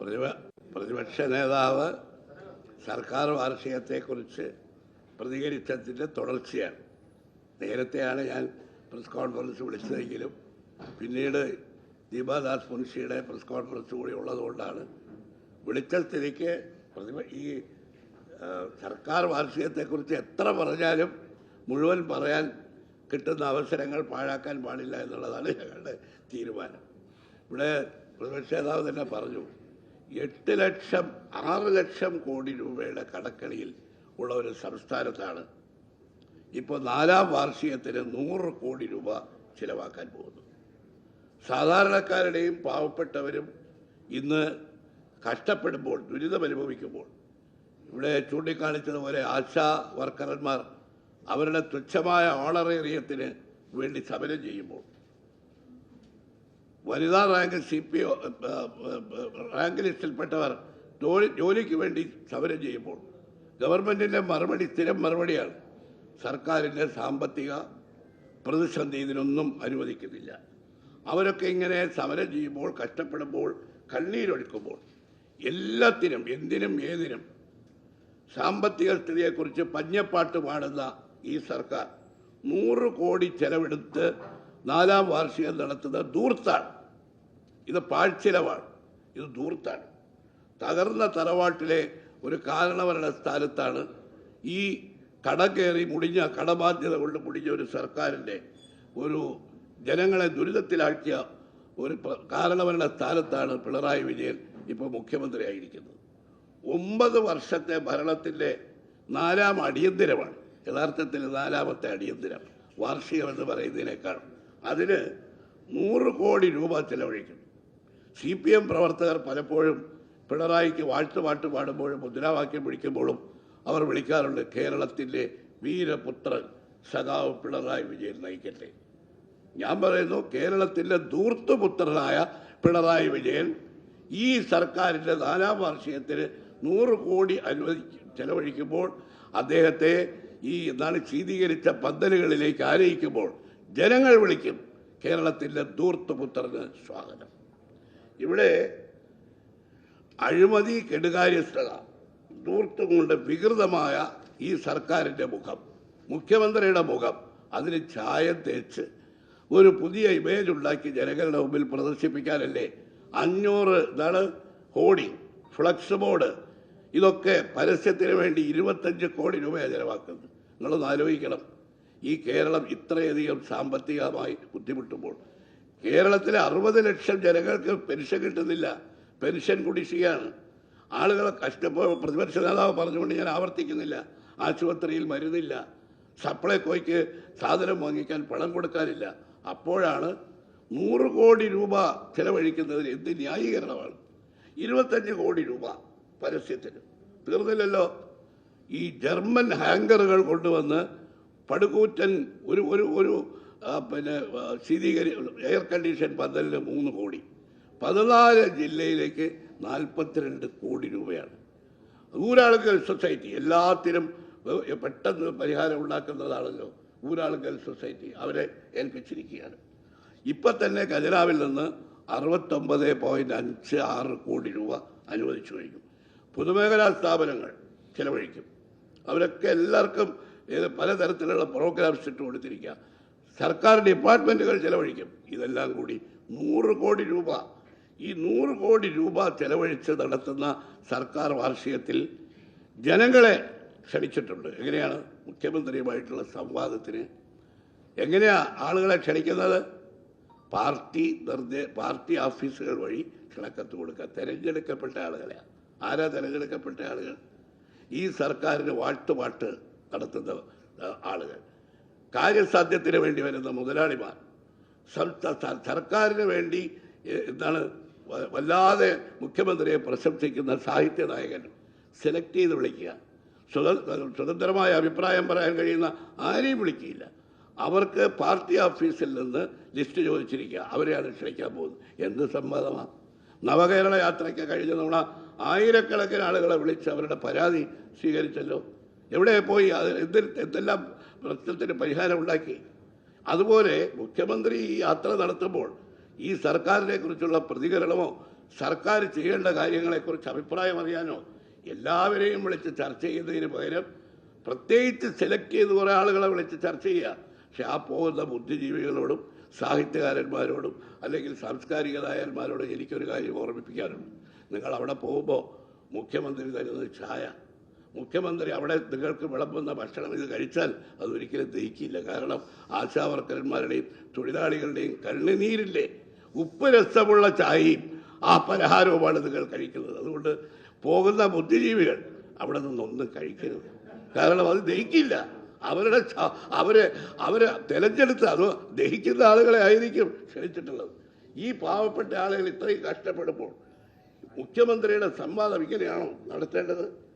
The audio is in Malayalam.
പ്രതിപ പ്രതിപക്ഷ നേതാവ് സർക്കാർ വാർഷികത്തെക്കുറിച്ച് പ്രതികരിച്ചതിന്റെ തുടർച്ചയാണ്. നേരത്തെയാണ് ഞാൻ പ്രസ് കോൺഫറൻസ് വിളിച്ചതെങ്കിലും പിന്നീട് ദീപാദാസ് മുൻഷിയുടെ പ്രസ് കോൺഫറൻസ് കൂടി ഉള്ളതുകൊണ്ടാണ് വിളിച്ച സ്ഥിതിക്ക് ഈ സർക്കാർ വാർഷികത്തെക്കുറിച്ച് എത്ര പറഞ്ഞാലും മുഴുവൻ പറയാൻ കിട്ടുന്ന അവസരങ്ങൾ പാഴാക്കാൻ പാടില്ല എന്നുള്ളതാണ് ഞങ്ങളുടെ തീരുമാനം. ഇവിടെ പ്രതിപക്ഷ നേതാവ് തന്നെ പറഞ്ഞു എട്ട് ലക്ഷം ആറ് ലക്ഷം കോടി രൂപയുടെ കടക്കണിയിൽ ഉള്ള ഒരു സംസ്ഥാനത്താണ്. ഇപ്പോൾ നാലാം വാർഷികത്തിന് നൂറ് കോടി രൂപ ചിലവാക്കാൻ പോകുന്നു. സാധാരണക്കാരുടെയും പാവപ്പെട്ടവരും ഇന്ന് കഷ്ടപ്പെടുമ്പോൾ ദുരിതം അനുഭവിക്കുമ്പോൾ ഇവിടെ ചൂണ്ടിക്കാണിച്ചതുപോലെ ആശാ വർക്കർമാർ അവരുടെ തുച്ഛമായ ഓണറേറിയത്തിന് വേണ്ടി സമരം ചെയ്യുമ്പോൾ വനിതാ റാങ്ക് സി പി റാങ്ക് ലിസ്റ്റിൽപ്പെട്ടവർ ജോലി ജോലിക്ക് വേണ്ടി സമരം ചെയ്യുമ്പോൾ ഗവൺമെന്റിന്റെ മറുപടി സ്ഥിരം മറുപടിയാണ്. സർക്കാരിന്റെ സാമ്പത്തിക പ്രതിസന്ധി ഇതിനൊന്നും അനുവദിക്കുന്നില്ല. അവരൊക്കെ ഇങ്ങനെ സമരം ചെയ്യുമ്പോൾ കഷ്ടപ്പെടുമ്പോൾ കണ്ണീരൊഴുക്കുമ്പോൾ എല്ലാത്തിനും എന്തിനും ഏതിനും സാമ്പത്തിക സ്ഥിതിയെക്കുറിച്ച് പഞ്ഞപ്പാട്ട് പാടുന്ന ഈ സർക്കാർ നൂറ് കോടി ചെലവെടുത്ത് നാലാം വാർഷികം നടത്തുന്നത് ദൂർത്താണ് ഇത് പാഴ്ചിലവാണ് ഇത് ദൂർത്താണ് തകർന്ന തറവാട്ടിലെ ഒരു കാരണവരുടെ സ്ഥാനത്താണ് ഈ കടം കയറി മുടിഞ്ഞ കടബാധ്യത കൊണ്ട് മുടിഞ്ഞ ഒരു സർക്കാരിന്റെ ഒരു ജനങ്ങളെ ദുരിതത്തിലാക്കിയ ഒരു കാരണവരണ സ്ഥാനത്താണ് പിണറായി വിജയൻ ഇപ്പോൾ മുഖ്യമന്ത്രിയായിരിക്കുന്നത്. ഒമ്പത് വർഷത്തെ ഭരണത്തിന്റെ നാലാം അടിയന്തിരമാണ്. യഥാർത്ഥത്തിൽ നാലാമത്തെ അടിയന്തിരം. വാർഷികം എന്ന് പറയുന്നതിനേക്കാൾ അതിന് നൂറ് കോടി രൂപ ചെലവഴിക്കുന്നു സി പി എം പ്രവർത്തകർ പലപ്പോഴും പിണറായിക്ക് വാഴ്ത്ത് പാട്ട് പാടുമ്പോഴും മുദ്രാവാക്യം വിളിക്കുമ്പോഴും അവർ വിളിക്കാറുണ്ട് കേരളത്തിന്റെ വീരപുത്രൻ സഖാവ് പിണറായി വിജയൻ നയിക്കട്ടെ. ഞാൻ പറയുന്നു കേരളത്തിന്റെ ധൂർത്തുപുത്രനായ പിണറായി വിജയൻ ഈ സർക്കാരിന്റെ നാലാം വാർഷികത്തിന് നൂറ് കോടി അനുവദി ചെലവഴിക്കുമ്പോൾ അദ്ദേഹത്തെ ഈ എന്താണ് ശീതീകരിച്ച പന്തലുകളിലേക്ക് ആനയിക്കുമ്പോൾ ജനങ്ങൾ വിളിക്കും. കേരളത്തിന്റെ ദൂർത്തുപുത്രന് സ്വാഗതം. ഇവിടെ അഴിമതി കെടുകാര്യസ്ഥത ദൂർത്തും കൊണ്ട് വികൃതമായ ഈ സർക്കാരിന്റെ മുഖം മുഖ്യമന്ത്രിയുടെ മുഖം അതിന് ചായം തേച്ച് ഒരു പുതിയ ഇമേജ് ഉണ്ടാക്കി ജനങ്ങളുടെ മുമ്പിൽ പ്രദർശിപ്പിക്കാനല്ലേ അഞ്ഞൂറ് ഇതാണ് കോടി ഫ്ലക്സ് ബോർഡ് ഇതൊക്കെ പരസ്യത്തിന് വേണ്ടി ഇരുപത്തഞ്ച് കോടി രൂപയാണ് ചിലവാക്കുന്നത്. നിങ്ങളൊന്ന് ആലോചിക്കണം. ഈ കേരളം ഇത്രയധികം സാമ്പത്തികമായി ബുദ്ധിമുട്ടുമ്പോൾ കേരളത്തിലെ അറുപത് ലക്ഷം ജനങ്ങൾക്ക് പെൻഷൻ കിട്ടുന്നില്ല. പെൻഷൻ കുടിശ്ശികയാണ്. ആളുകളെ കഷ്ടപ്പോ പ്രതിപക്ഷ നേതാവ് പറഞ്ഞുകൊണ്ട് ഞാൻ ആവർത്തിക്കുന്നില്ല. ആശുപത്രിയിൽ മരുന്നില്ല. സപ്ലൈകോയ്ക്ക് സാധനം വാങ്ങിക്കാൻ പണം കൊടുക്കാനില്ല. അപ്പോഴാണ് നൂറ് കോടി രൂപ ചെലവഴിക്കുന്നതിന് എന്ത് ന്യായീകരണമാണ്? ഇരുപത്തഞ്ച് കോടി രൂപ പരസ്യത്തിന്. തീർന്നില്ലല്ലോ. ഈ ജർമ്മൻ ഹാങ്കറുകൾ കൊണ്ടുവന്ന് പടുകൂറ്റൻ ഒരു ഒരു ഒരു പിന്നെ സ്ഥിരീകരി എയർ കണ്ടീഷൻ പന്തലിന് മൂന്ന് കോടി. പതിനാല് ജില്ലയിലേക്ക് നാൽപ്പത്തിരണ്ട് കോടി രൂപയാണ്. ഊരാളുകൾ സൊസൈറ്റി എല്ലാത്തിനും പെട്ടെന്ന് പരിഹാരം ഉണ്ടാക്കുന്നതാണല്ലോ ഊരാളുകൾ സൊസൈറ്റി. അവരെ ഏൽപ്പിച്ചിരിക്കുകയാണ്. ഇപ്പം തന്നെ ഖജനാവിൽ നിന്ന് അറുപത്തൊമ്പത് പോയിന്റ് അഞ്ച് ആറ് കോടി രൂപ അനുവദിച്ചു കഴിഞ്ഞു പൊതുമേഖലാ സ്ഥാപനങ്ങൾ ചിലവഴിക്കും. അവരൊക്കെ എല്ലാവർക്കും ഏത് പലതരത്തിലുള്ള പ്രോഗ്രാംസ് ഇട്ട് കൊടുത്തിരിക്കുക സർക്കാർ ഡിപ്പാർട്ട്മെന്റുകൾ ചിലവഴിക്കും. ഇതെല്ലാം കൂടി നൂറ് കോടി രൂപ. ഈ നൂറ് കോടി രൂപ ചെലവഴിച്ച് നടത്തുന്ന സർക്കാർ വാർഷികത്തിൽ ജനങ്ങളെ ക്ഷണിച്ചിട്ടുണ്ട്. എങ്ങനെയാണ് മുഖ്യമന്ത്രിയുമായിട്ടുള്ള സംവാദത്തിന്? എങ്ങനെയാണ് ആളുകളെ ക്ഷണിക്കുന്നത്? പാർട്ടി നിർദ്ദേ പാർട്ടി ഓഫീസുകൾ വഴി ക്ഷണക്കത്ത് കൊടുക്കുക. തിരഞ്ഞെടുക്കപ്പെട്ട ആളുകളെയാണ് ആരാ തിരഞ്ഞെടുക്കപ്പെട്ട ആളുകൾ? ഈ സർക്കാരിന് വാട്ടുപാട്ട് നടത്തുന്ന ആളുകൾ. കാര്യസാധ്യത്തിന് വേണ്ടി വരുന്ന മുതലാളിമാർ സർക്കാരിന് വേണ്ടി എന്താണ് വല്ലാതെ മുഖ്യമന്ത്രിയെ പ്രശംസിക്കുന്ന സാഹിത്യ നായകൻ സെലക്ട് ചെയ്ത് വിളിക്കുക. സ്വതന്ത്രമായ അഭിപ്രായം പറയാൻ കഴിയുന്ന ആരെയും വിളിക്കുകയില്ല അവർക്ക് പാർട്ടി ഓഫീസിൽ നിന്ന് ലിസ്റ്റ് ചോദിച്ചിരിക്കുക അവരെയാണ് ക്ഷണിക്കാൻ പോകുന്നത് എന്ത് സമ്മതമാണ് നവകേരള യാത്രയ്ക്ക് കഴിഞ്ഞ തവണ ആയിരക്കണക്കിന് ആളുകളെ വിളിച്ച് അവരുടെ പരാതി സ്വീകരിച്ചല്ലോ. എവിടെ പോയി? അത് എന്തിൽ എന്തെല്ലാം പ്രശ്നത്തിന് പരിഹാരം ഉണ്ടാക്കി? അതുപോലെ മുഖ്യമന്ത്രി ഈ യാത്ര നടത്തുമ്പോൾ ഈ സർക്കാരിനെ കുറിച്ചുള്ള പ്രതികരണമോ സർക്കാർ ചെയ്യേണ്ട കാര്യങ്ങളെക്കുറിച്ച് അഭിപ്രായം അറിയാനോ എല്ലാവരെയും വിളിച്ച് ചർച്ച ചെയ്യുന്നതിന് പകരം പ്രത്യേകിച്ച് സെലക്ട് ചെയ്ത് കുറേ ആളുകളെ വിളിച്ച് ചർച്ച ചെയ്യുക. പക്ഷെ ആ പോകുന്ന ബുദ്ധിജീവികളോടും സാഹിത്യകാരന്മാരോടും അല്ലെങ്കിൽ സാംസ്കാരിക നായന്മാരോടും എനിക്കൊരു കാര്യം ഓർമ്മിപ്പിക്കാനുണ്ട്. നിങ്ങൾ അവിടെ പോകുമ്പോൾ മുഖ്യമന്ത്രി തരുന്നത് ചായ. മുഖ്യമന്ത്രി അവിടെ നിങ്ങൾക്ക് വിളമ്പുന്ന ഭക്ഷണം ഇത് കഴിച്ചാൽ അതൊരിക്കലും ദഹിക്കില്ല. കാരണം ആശാവർക്കരന്മാരുടെയും തൊഴിലാളികളുടെയും കണ്ണുനീരില്ലേ? ഉപ്പ് രസമുള്ള ചായയും ആ പലഹാരവുമാണ് നിങ്ങൾ കഴിക്കുന്നത്. അതുകൊണ്ട് പോകുന്ന ബുദ്ധിജീവികൾ അവിടെ നിന്നൊന്നും കഴിക്കരുത്. കാരണം അത് ദഹിക്കില്ല. അവരുടെ അവരെ അവരെ തെരഞ്ഞെടുത്ത് അത് ദഹിക്കുന്ന ആളുകളെ ആയിരിക്കും ക്ഷണിച്ചിട്ടുള്ളത്. ഈ പാവപ്പെട്ട ആളുകൾ ഇത്രയും കഷ്ടപ്പെടുമ്പോൾ മുഖ്യമന്ത്രിയുടെ സംവാദം ഇങ്ങനെയാണോ നടത്തേണ്ടത്?